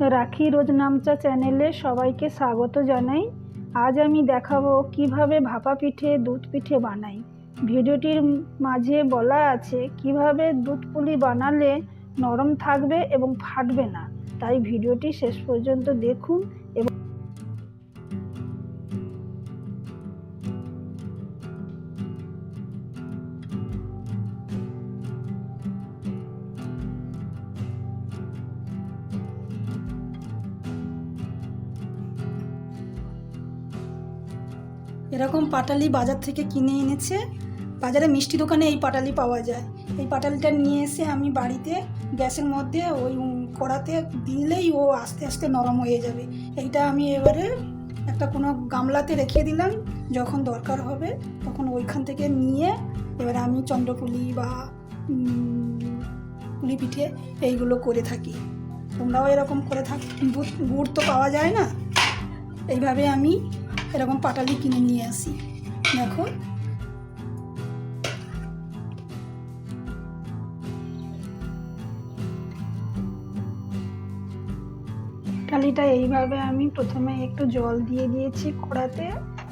রাখি রোজ নামচা চ্যানেলে সবাইকে স্বাগত জানাই। আজ আমি দেখাবো কীভাবে ভাপা পিঠে দুধ পিঠে বানাই। ভিডিওটির মাঝে বলা আছে, কীভাবে দুধ পুলি বানালে নরম থাকবে এবং ফাটবে না। তাই ভিডিওটি শেষ পর্যন্ত দেখুন এবং এরকম পাটালি বাজার থেকে কিনে এনেছে। বাজারে মিষ্টি দোকানে এই পাটালি পাওয়া যায়। এই পাটালিটা নিয়ে এসে আমি বাড়িতে গ্যাসের মধ্যে ওই কড়াতে দিলেই ও আস্তে আস্তে নরম হয়ে যাবে। এইটা আমি এবারে একটা কোনো গামলাতে রেখে দিলাম। যখন দরকার হবে তখন ওইখান থেকে নিয়ে এবারে আমি চন্দ্রপুলি বা পুলি পিঠে এইগুলো করে থাকি। তোমরাও এরকম করে থাক। গুড় তো পাওয়া যায় না। এইভাবে আমি এরকম পাটালি কিনে নিয়ে আসি। দেখো। টালিটা এইভাবে আমি প্রথমে একটু জল দিয়ে দিয়েছি কড়াতে,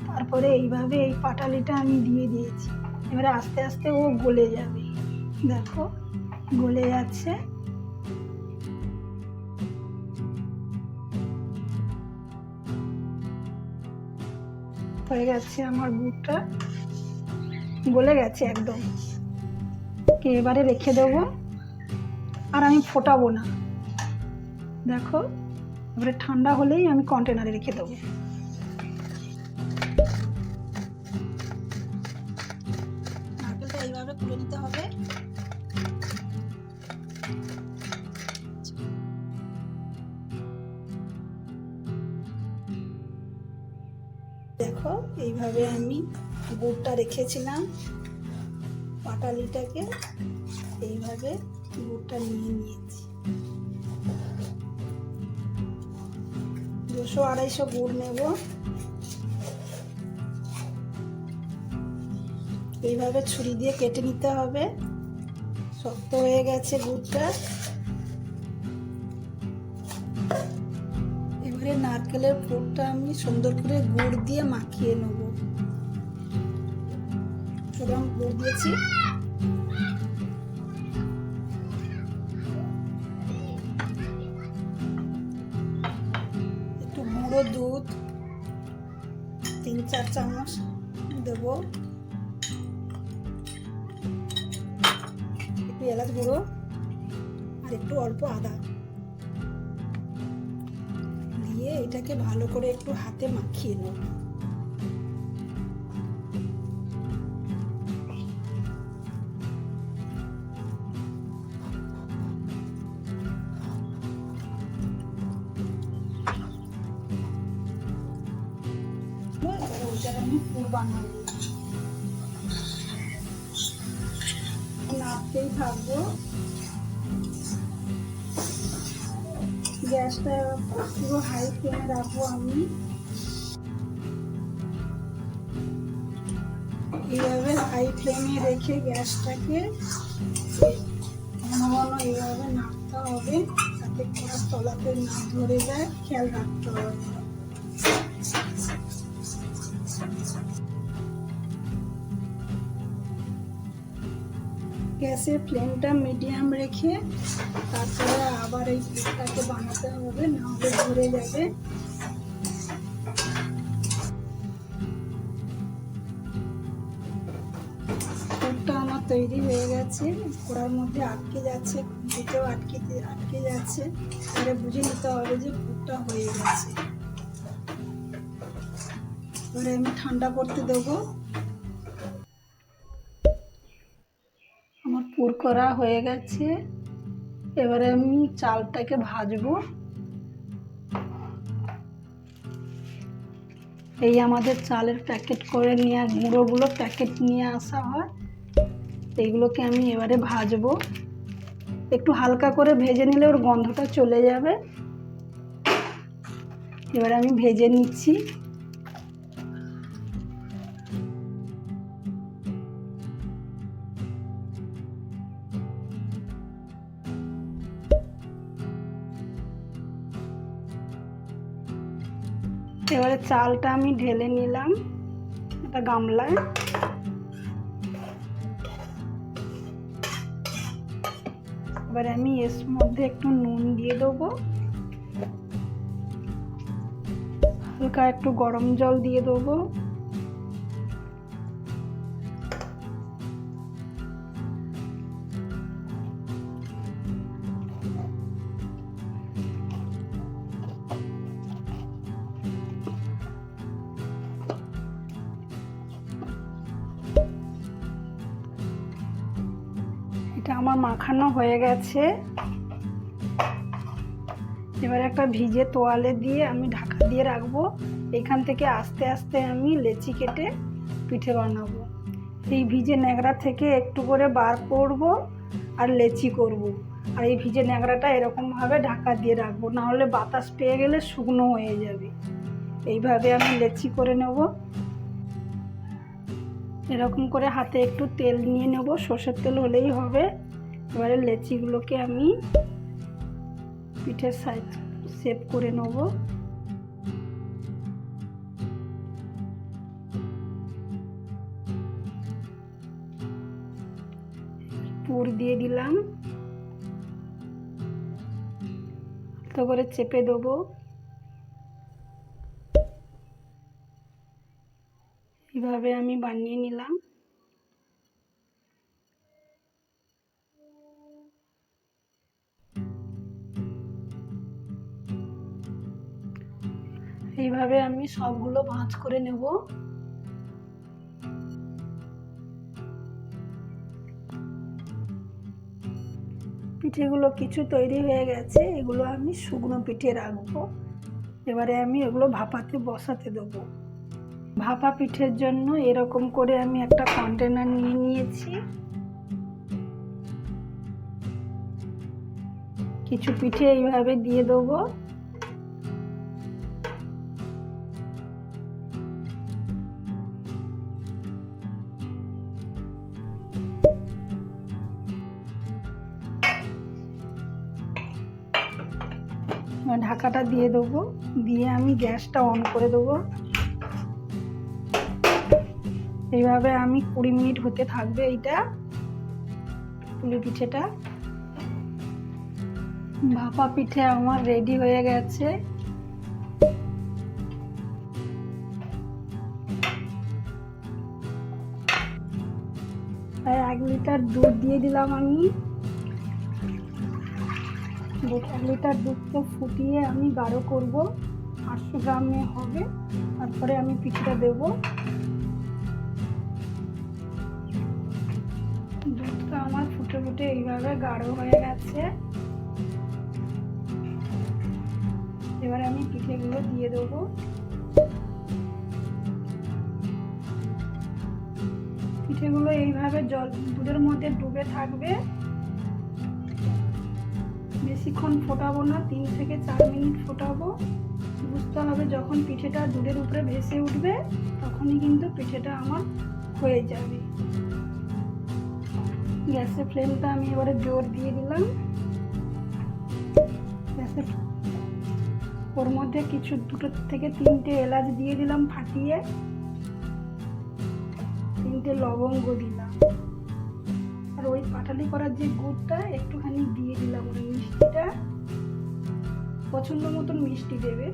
তারপরে এইভাবে এই পাটালিটা আমি দিয়ে দিয়েছি। এবারে আস্তে আস্তে ও গলে যাবে। দেখো, গলে যাচ্ছে। হয়ে গেছে আমার গুড়টা গলে গেছে একদম। কে এবারে রেখে দেবো? আর আমি ফোটাবো না। দেখো, এবারে ঠান্ডা হলেই আমি কন্টেনারে রেখে দেবো। নারকেলটা এইভাবে তুলে নিতে হবে। এইভাবে আমি গুড়টা রেখেছিলাম, পাটালিটাকে এইভাবে গুড়টা নিয়ে নিয়েছি। দুশো আড়াইশো গুড় নেব। এইভাবে ছুরি দিয়ে কেটে নিতে হবে। শক্ত হয়ে গেছে গুড়টা। নারকেলের পুরটা আমি সুন্দর করে গুড় দিয়ে মাখিয়ে নেব। সুতরাং গুড় দিয়েছি। একটু গুঁড়ো দুধ, তিন, চার চামচ দেবো। একটু এলাচ গুঁড়ো আর একটু অল্প আদা। দিয়ে এটাকে ভালো করে একটু হাতে মাখিয়ে নেব। বানাবো। নাড়তেই থাকব। গ্যাসটা পুরো হাই ফ্লেমে রাখব আমি। এইভাবে হাই ফ্লেমে রেখে গ্যাসটাকে ঘন এইভাবে নাড়তে হবে যাতে কড়ার তলাতে না ধরে যায়, খেয়াল রাখতে হবে। গ্যাসের ফ্লেমটা মিডিয়াম রেখে তারপরে আবার এই পিঠটাকে বানাতে হবে, না হলে ধরে যাবে। আমার তৈরি হয়ে গেছে, কড়ার মধ্যে আটকে যাচ্ছে খুঁটিতেও আটকে আটকে যাচ্ছে। তাহলে বুঝে নিতে হবে যে পুরটা হয়ে গেছে। এবারে আমি ঠান্ডা করতে দেবো। পুর করা হয়ে গেছে। এবারে আমি চালটাকে ভাজবো। এই আমাদের চালের প্যাকেট করে নিয়ে, গুঁড়োগুলো প্যাকেট নিয়ে আসা হয়। এইগুলোকে আমি এবারে ভাজবো। একটু হালকা করে ভেজে নিলে ওর গন্ধটা চলে যাবে। এবারে আমি ভেজে নিচ্ছি। এবারে চালটা আমি ঢেলে নিলাম, একটা গামলায়। এবারে আমি এর মধ্যে একটু নুন দিয়ে দেবো। হালকা একটু গরম জল দিয়ে দেবো। এটা আমার মাখানো হয়ে গেছে। এবার একটা ভিজে তোয়ালে দিয়ে আমি ঢাকা দিয়ে রাখব। এখান থেকে আস্তে আস্তে আমি লেচি কেটে পিঠে বানাবো। এই ভিজে ন্যাকড়া থেকে একটু করে বার করব আর লেচি করব। আর এই ভিজে ন্যাকড়াটা এরকমভাবে ঢাকা দিয়ে রাখব। নাহলে বাতাস পেয়ে গেলে শুকনো হয়ে যাবে। এইভাবে আমি লেচি করে নেব। এরকম করে হাতে একটু তেল নিয়ে নেব। সর্ষের তেল হলেই হবে। এবারে লেচিগুলোকে আমি পিঠের সাইজ শেপ করে নেব। পুর দিয়ে দিলাম। তো করে চেপে দেবো। এইভাবে আমি বানিয়ে নিলাম। এইভাবে আমি সবগুলো ভাঁজ করে নেব। পিঠেগুলো কিছু তৈরি হয়ে গেছে, এগুলো আমি শুকনো পিঠে রাখব। এবারে আমি এগুলো ভাপাতে বসাতে দেবো। ভাপা পিঠের জন্য এরকম করে আমি একটা কন্টেনার নিয়ে নিয়েছি। কিছু পিঠে এইভাবে দিয়ে দেবো। ঢাকাটা দিয়ে দেবো। দিয়ে আমি গ্যাসটা অন করে দেবো। এইভাবে আমি কুড়ি মিনিট হতে থাকবে এইটা। পুলি পিঠেটা। ভাপা পিঠে আমার রেডি হয়ে গেছে। এক লিটার দুধ দিয়ে দিলাম আমি। এক লিটার দুধকে ফুটিয়ে আমি গাঢ় করব। আটশো গ্রামে হবে। তারপরে আমি পিঠেটা দেবো। ফুটে এইভাবে গাঢ় হয়ে গেছে। এবারে আমি পিঠেগুলো দিয়ে দেবো। পিঠেগুলো এইভাবে জল, দুধের মধ্যে ডুবে থাকবে। বেশিক্ষণ ফোটাবো না, তিন থেকে চার মিনিট ফোটাবো। বুঝতে হবে যখন পিঠেটা দুধের উপরে ভেসে উঠবে, তখনই কিন্তু পিঠেটা আমার হয়ে যাবে। গ্যাসের ফ্লেমটা আমি এবারে জোর দিয়ে দিলাম। গ্যাসের ওর মধ্যে কিছু দুটো থেকে তিনটে এলাচ দিয়ে দিলাম ফাটিয়ে। তিনটে লবঙ্গ দিলাম। আর ওই পাটালি করার যে গুড়টা, একটুখানি দিয়ে দিলাম ওই মিষ্টিটা। পছন্দ মতন মিষ্টি দেবে।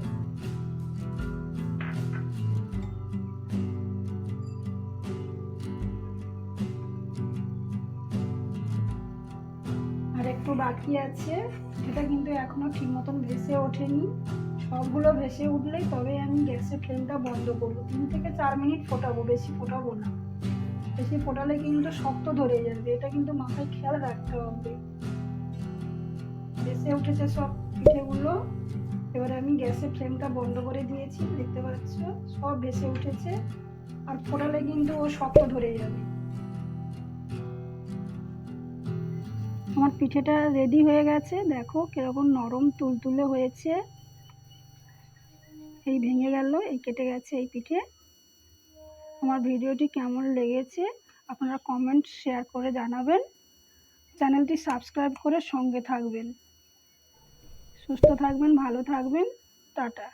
একটু বাকি আছে। সেটা কিন্তু এখনও ঠিক মতন ভেসে ওঠেনি। সবগুলো ভেসে উঠলেই তবে আমি গ্যাসের ফ্লেমটা বন্ধ করব। তিন থেকে চার মিনিট ফোটাবো, বেশি ফোটাবো না। বেশি ফোটালে কিন্তু শক্ত ধরে যাবে। এটা কিন্তু মাথায় খেয়াল রাখতে হবে। ভেসে উঠেছে সব পিঠেগুলো। এবারে আমি গ্যাসের ফ্লেমটা বন্ধ করে দিয়েছি। দেখতে পাচ্ছ? সব ভেসে উঠেছে। আর ফোটালে কিন্তু ও শক্ত ধরে যাবে। আমার পিঠেটা রেডি হয়ে গেছে। দেখো কীরকম নরম তুলতুলে হয়েছে। এই ভেঙে গেল, এই কেটে গেছে এই পিঠে। আমার ভিডিওটি কেমন লেগেছে আপনারা কমেন্ট শেয়ার করে জানাবেন। চ্যানেলটি সাবস্ক্রাইব করে সঙ্গে থাকবেন। সুস্থ থাকবেন, ভালো থাকবেন। টাটা।